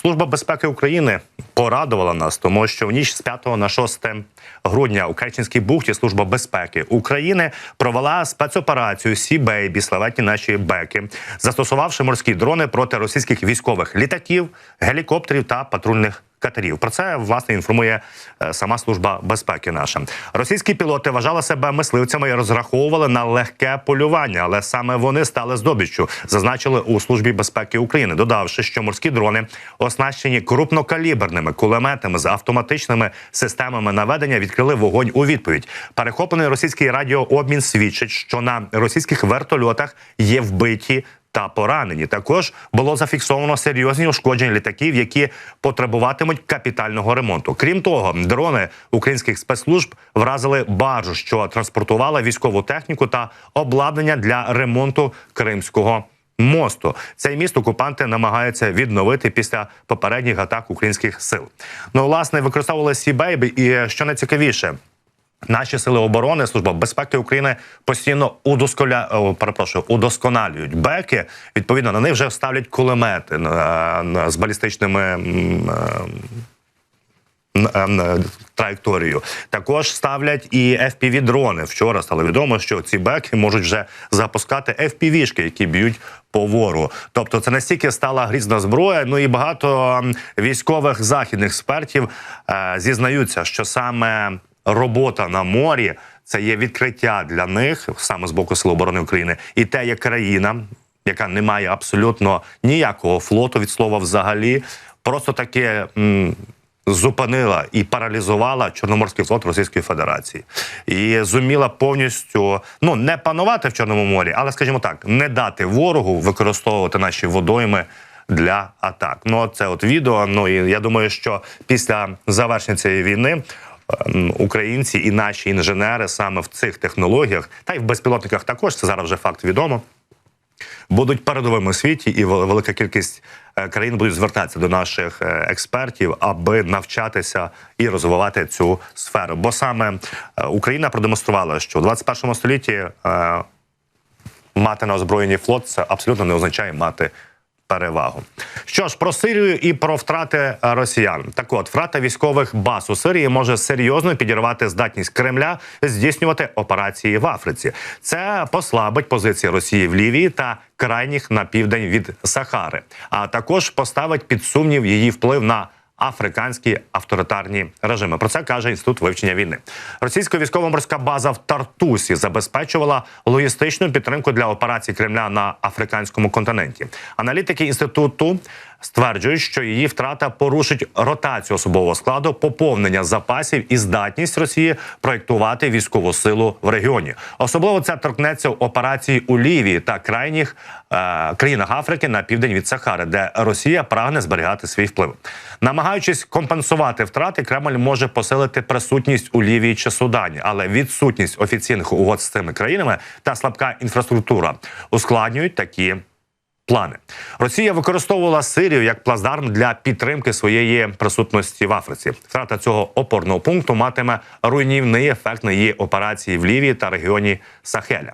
Служба безпеки України порадувала нас, тому що в ніч з 5 на 6 грудня у Керченській бухті Служба безпеки України провела спецоперацію Сі Бейбі, славетні наші беки, застосувавши морські дрони проти російських військових літаків, гелікоптерів та патрульних. Катерів про це власне інформує е, сама служба безпеки. Наша російські пілоти вважали себе мисливцями і розраховували на легке полювання, але саме вони стали здобиччю, зазначили у службі безпеки України, додавши, що морські дрони оснащені крупнокаліберними кулеметами з автоматичними системами наведення відкрили вогонь у відповідь. Перехоплений російський радіообмін свідчить, що на російських вертольотах є вбиті та поранені. Також було зафіксовано серйозні ушкодження літаків, які потребуватимуть капітального ремонту. Крім того, дрони українських спецслужб вразили баржу, що транспортувала військову техніку та обладнання для ремонту Кримського. Мосту цей міст окупанти намагаються відновити після попередніх атак українських сил. Ну власне використовували Сі-Бейбі і що найцікавіше, Наші сили оборони, служба безпеки України постійно удосколя... перепрошую, удосконалюють беки. Відповідно, на них вже ставлять кулемети на, на, з балістичними е, е, траєкторією. Також ставлять і fpv дрони. Вчора стало відомо, що ці беки можуть вже запускати FPV-шки, які б'ють по вору. Тобто, це настільки стала грізна зброя. Ну і багато військових західних експертів е, зізнаються, що саме робота на морі це є відкриття для них саме з боку Сил оборони України, і те, як країна, яка не має абсолютно ніякого флоту від слова взагалі, просто таке. Зупинила і паралізувала Чорноморський флот Російської Федерації і зуміла повністю ну не панувати в Чорному морі, але скажімо так, не дати ворогу використовувати наші водойми для атак. Ну це от відео. Ну і я думаю, що після завершення цієї війни українці і наші інженери саме в цих технологіях, та й в безпілотниках також це зараз вже факт відомо. Будуть передовими у світі, і велика кількість е, країн будуть звертатися до наших е, експертів, аби навчатися і розвивати цю сферу. Бо саме е, Україна продемонструвала, що в 21 столітті мати на озброєнні флот це абсолютно не означає мати перевагу. Що ж про Сирію і про втрати росіян. Так от втрата військових баз у Сирії може серйозно підірвати здатність Кремля здійснювати операції в Африці. Це послабить позиції Росії в Лівії та крайніх на південь від Сахари, а також поставить під сумнів її вплив на африканські авторитарні режими. Про це каже інститут вивчення війни. Російська військово-морська база в Тартусі забезпечувала логістичну підтримку для операцій Кремля на африканському континенті. Аналітики інституту стверджують, що її втрата порушить ротацію особового складу, поповнення запасів і здатність Росії проєктувати військову силу в регіоні. Особливо це торкнеться операції у Лівії та крайніх е, країнах Африки на південь від Сахари, де Росія прагне зберігати свій вплив. Намагаючись компенсувати втрати, Кремль може посилити присутність у Лівії чи Судані, але відсутність офіційних угод з цими країнами та слабка інфраструктура ускладнюють такі. Плани Росія використовувала Сирію як плацдарм для підтримки своєї присутності в Африці. Втрата цього опорного пункту матиме руйнівний ефект на її операції в Лівії та регіоні Сахеля.